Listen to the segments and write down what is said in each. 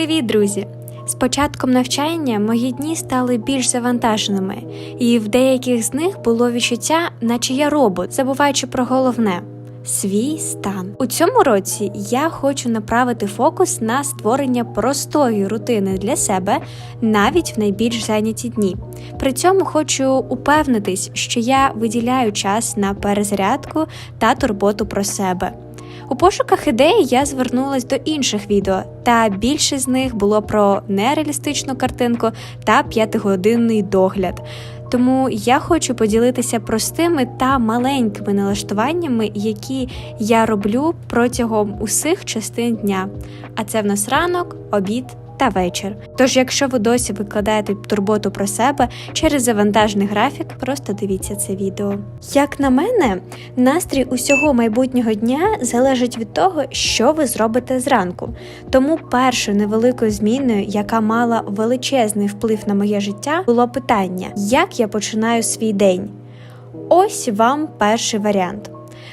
Привіт, друзі! З початком навчання мої дні стали більш завантаженими, і в деяких з них було відчуття, наче я робот, забуваючи про головне свій стан. У цьому році я хочу направити фокус на створення простої рутини для себе навіть в найбільш зайняті дні. При цьому хочу упевнитись, що я виділяю час на перезарядку та турботу про себе. У пошуках ідеї я звернулась до інших відео, та більше з них було про нереалістичну картинку та п'ятигодинний догляд. Тому я хочу поділитися простими та маленькими налаштуваннями, які я роблю протягом усіх частин дня. А це в нас ранок, обід та вечір. Тож, якщо ви досі викладаєте турботу про себе через завантажений графік, просто дивіться це відео. Як на мене, настрій усього майбутнього дня залежить від того, що ви зробите зранку. Тому першою невеликою зміною, яка мала величезний вплив на моє життя, було питання, як я починаю свій день. Ось вам перший варіант.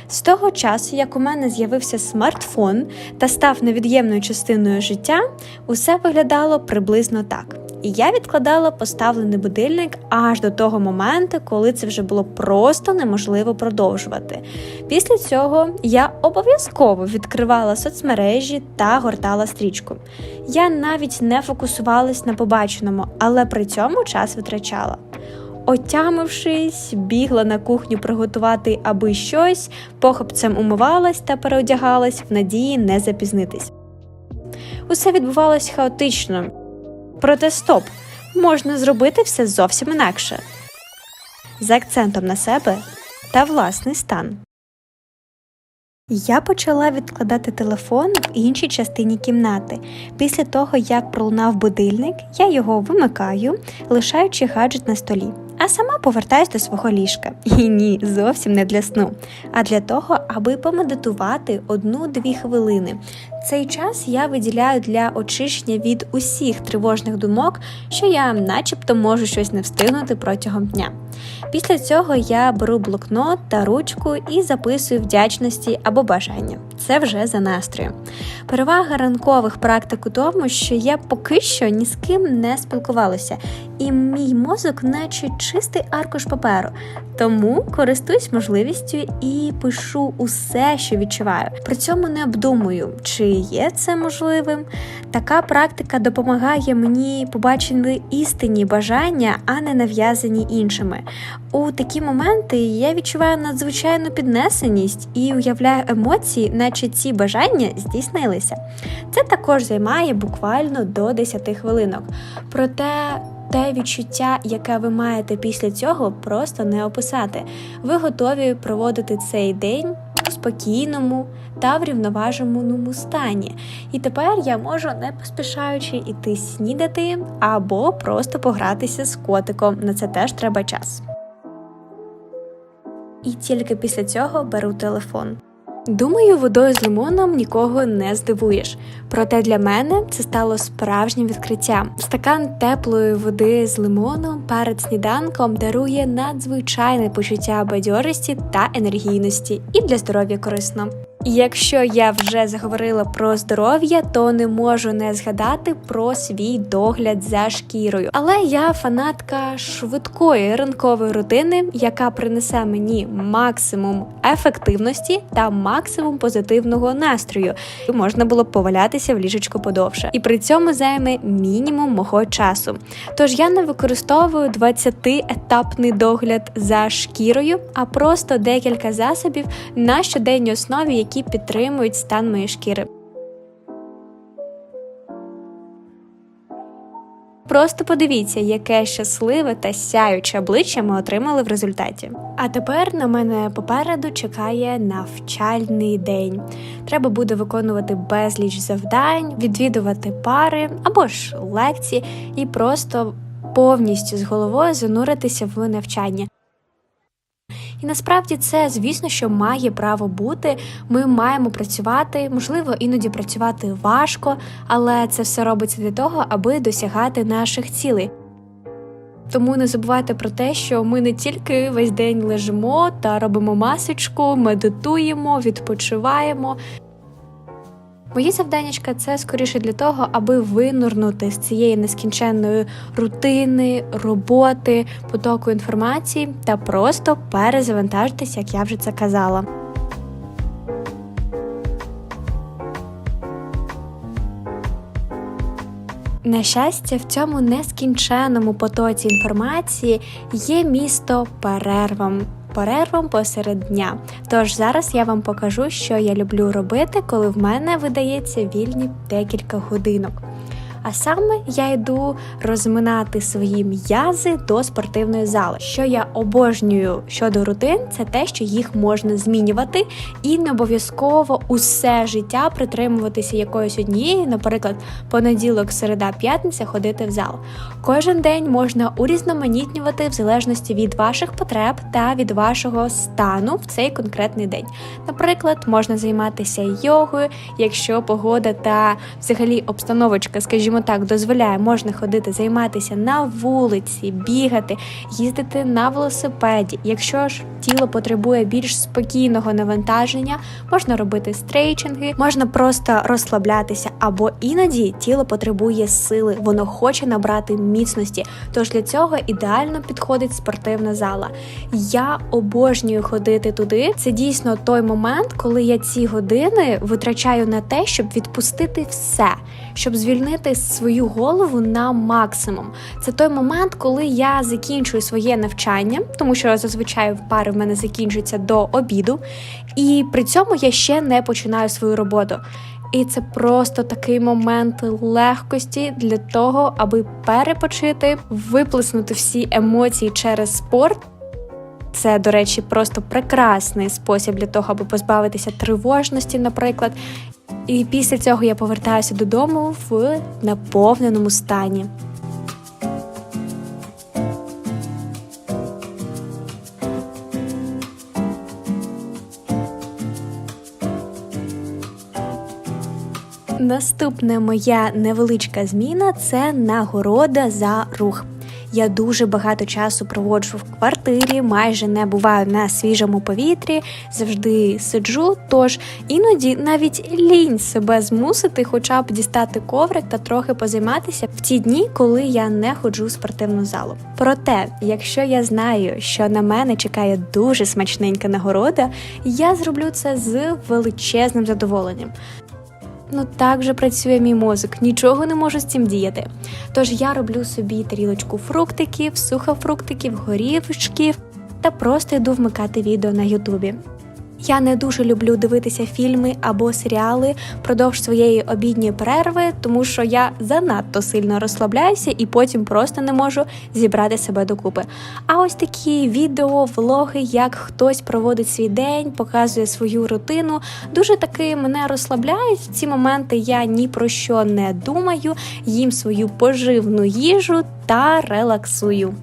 З того часу, як у мене з'явився смартфон та став невід'ємною частиною життя, усе виглядало приблизно так. І я відкладала поставлений будильник аж до того моменту, коли це вже було просто неможливо продовжувати. Після цього я обов'язково відкривала соцмережі та гортала стрічку. Я навіть не фокусувалась на побаченому, але при цьому час витрачала. Отямившись, бігла на кухню приготувати аби щось, похопцем умивалась та переодягалась в надії не запізнитись. Усе відбувалось хаотично. Проте стоп, можна зробити все зовсім інакше з акцентом на себе та власний стан. Я почала відкладати телефон в іншій частині кімнати. Після того, як пролунав будильник, я його вимикаю, лишаючи гаджет на столі а сама повертаюсь до свого ліжка. І ні, зовсім не для сну, а для того, аби помедитувати одну-дві хвилини. Цей час я виділяю для очищення від усіх тривожних думок, що я, начебто, можу щось не встигнути протягом дня. Після цього я беру блокнот та ручку і записую вдячності або бажання. Це вже за настроєм. Перевага ранкових практик у тому, що я поки що ні з ким не спілкувалася, і мій мозок, наче чистий аркуш паперу. Тому користуюсь можливістю і пишу усе, що відчуваю. При цьому не обдумую, чи є це можливим. Така практика допомагає мені побачити істинні бажання, а не нав'язані іншими. У такі моменти я відчуваю надзвичайну піднесеність і уявляю емоції, наче ці бажання здійснилися. Це також займає буквально до 10 хвилинок. Проте те відчуття, яке ви маєте після цього, просто не описати. Ви готові проводити цей день у спокійному та врівноваженому стані. І тепер я можу, не поспішаючи іти снідати або просто погратися з котиком. На це теж треба час. І тільки після цього беру телефон. Думаю, водою з лимоном нікого не здивуєш. Проте для мене це стало справжнім відкриттям. Стакан теплої води з лимоном перед сніданком дарує надзвичайне почуття бадьорості та енергійності, і для здоров'я корисно. Якщо я вже заговорила про здоров'я, то не можу не згадати про свій догляд за шкірою. Але я фанатка швидкої ранкової рутини, яка принесе мені максимум ефективності та максимум позитивного настрою, і можна було б повалятися в ліжечку подовше. І при цьому займе мінімум мого часу. Тож я не використовую 20-етапний догляд за шкірою, а просто декілька засобів на щоденній основі, які підтримують стан моєї шкіри. Просто подивіться, яке щасливе та сяюче обличчя ми отримали в результаті. А тепер на мене попереду чекає навчальний день. Треба буде виконувати безліч завдань, відвідувати пари або ж лекції і просто повністю з головою зануритися в навчання. І насправді це, звісно, що має право бути. Ми маємо працювати, можливо, іноді працювати важко, але це все робиться для того, аби досягати наших цілей. Тому не забувайте про те, що ми не тільки весь день лежимо та робимо масочку, медитуємо, відпочиваємо. Мої завданнячка це скоріше для того, аби винурнути з цієї нескінченної рутини, роботи, потоку інформації та просто перезавантажитися, як я вже це казала. На щастя, в цьому нескінченому потоці інформації є місто перервам. Перервам посеред дня. Тож зараз я вам покажу, що я люблю робити, коли в мене видається вільні декілька годинок. А саме я йду розминати свої м'язи до спортивної зали. Що я обожнюю щодо рутин, це те, що їх можна змінювати, і не обов'язково усе життя притримуватися якоїсь однієї, наприклад, понеділок, середа, п'ятниця ходити в зал. Кожен день можна урізноманітнювати в залежності від ваших потреб та від вашого стану в цей конкретний день. Наприклад, можна займатися йогою, якщо погода та взагалі обстановочка, скажімо скажімо так, дозволяє, можна ходити, займатися на вулиці, бігати, їздити на велосипеді. Якщо ж тіло потребує більш спокійного навантаження, можна робити стрейчинги, можна просто розслаблятися, або іноді тіло потребує сили, воно хоче набрати міцності. Тож для цього ідеально підходить спортивна зала. Я обожнюю ходити туди. Це дійсно той момент, коли я ці години витрачаю на те, щоб відпустити все, щоб звільнити свою голову на максимум. Це той момент, коли я закінчую своє навчання, тому що зазвичай пари в мене закінчується до обіду, і при цьому я ще не починаю свою роботу. І це просто такий момент легкості для того, аби перепочити, виплеснути всі емоції через спорт. Це, до речі, просто прекрасний спосіб для того, аби позбавитися тривожності, наприклад. І після цього я повертаюся додому в наповненому стані. Наступна моя невеличка зміна це нагорода за рух. Я дуже багато часу проводжу в квартирі, майже не буваю на свіжому повітрі, завжди сиджу. Тож іноді навіть лінь себе змусити, хоча б дістати коврик та трохи позайматися в ті дні, коли я не ходжу в спортивну залу. Проте, якщо я знаю, що на мене чекає дуже смачненька нагорода, я зроблю це з величезним задоволенням. Ну так же працює мій мозок, нічого не можу з цим діяти. Тож я роблю собі тарілочку фруктиків, сухофруктиків, горішків та просто йду вмикати відео на Ютубі. Я не дуже люблю дивитися фільми або серіали впродовж своєї обідньої перерви, тому що я занадто сильно розслабляюся і потім просто не можу зібрати себе докупи. А ось такі відео, влоги, як хтось проводить свій день, показує свою рутину, дуже таки мене розслабляють. В ці моменти я ні про що не думаю, їм свою поживну їжу та релаксую.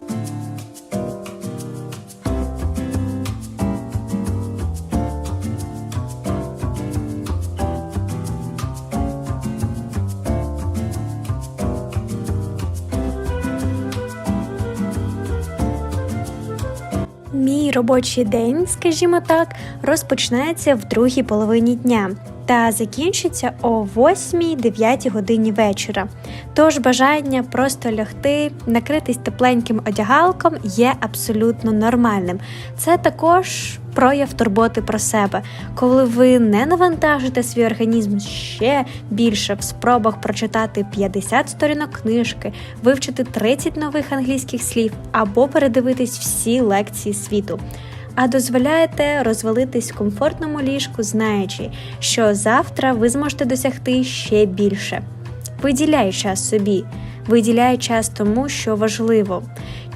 Мій робочий день, скажімо так, розпочнеться в другій половині дня та закінчиться о 8-9 годині вечора. Тож бажання просто лягти, накритись тепленьким одягалком є абсолютно нормальним. Це також прояв турботи про себе, коли ви не навантажите свій організм ще більше в спробах прочитати 50 сторінок книжки, вивчити 30 нових англійських слів або передивитись всі лекції світу а дозволяєте розвалитись в комфортному ліжку, знаючи, що завтра ви зможете досягти ще більше. Виділяй час собі, виділяй час тому, що важливо.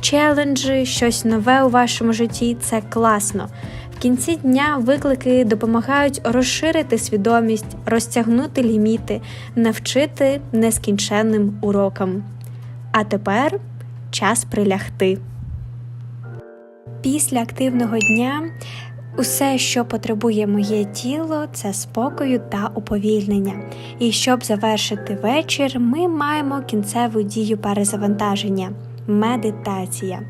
Челенджі, щось нове у вашому житті це класно. В кінці дня виклики допомагають розширити свідомість, розтягнути ліміти, навчити нескінченним урокам. А тепер час прилягти. Після активного дня усе, що потребує моє тіло, це спокою та уповільнення. І щоб завершити вечір, ми маємо кінцеву дію перезавантаження медитація.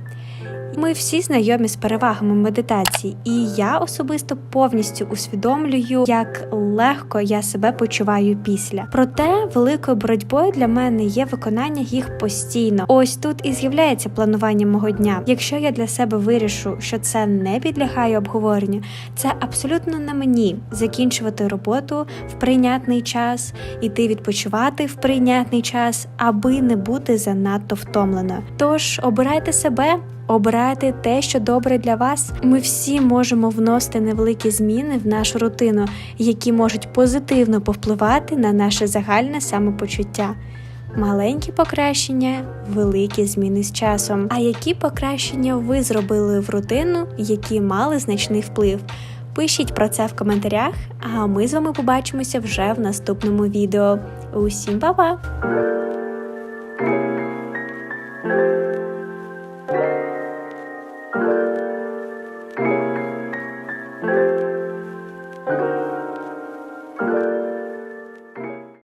Ми всі знайомі з перевагами медитації, і я особисто повністю усвідомлюю, як легко я себе почуваю після. Проте великою боротьбою для мене є виконання їх постійно. Ось тут і з'являється планування мого дня. Якщо я для себе вирішу, що це не підлягає обговоренню, це абсолютно на мені закінчувати роботу в прийнятний час, іти відпочивати в прийнятний час, аби не бути занадто втомленою. Тож обирайте себе. Обирайте те, що добре для вас. Ми всі можемо вносити невеликі зміни в нашу рутину, які можуть позитивно повпливати на наше загальне самопочуття. Маленькі покращення, великі зміни з часом. А які покращення ви зробили в рутину, які мали значний вплив? Пишіть про це в коментарях, а ми з вами побачимося вже в наступному відео. Усім па-па!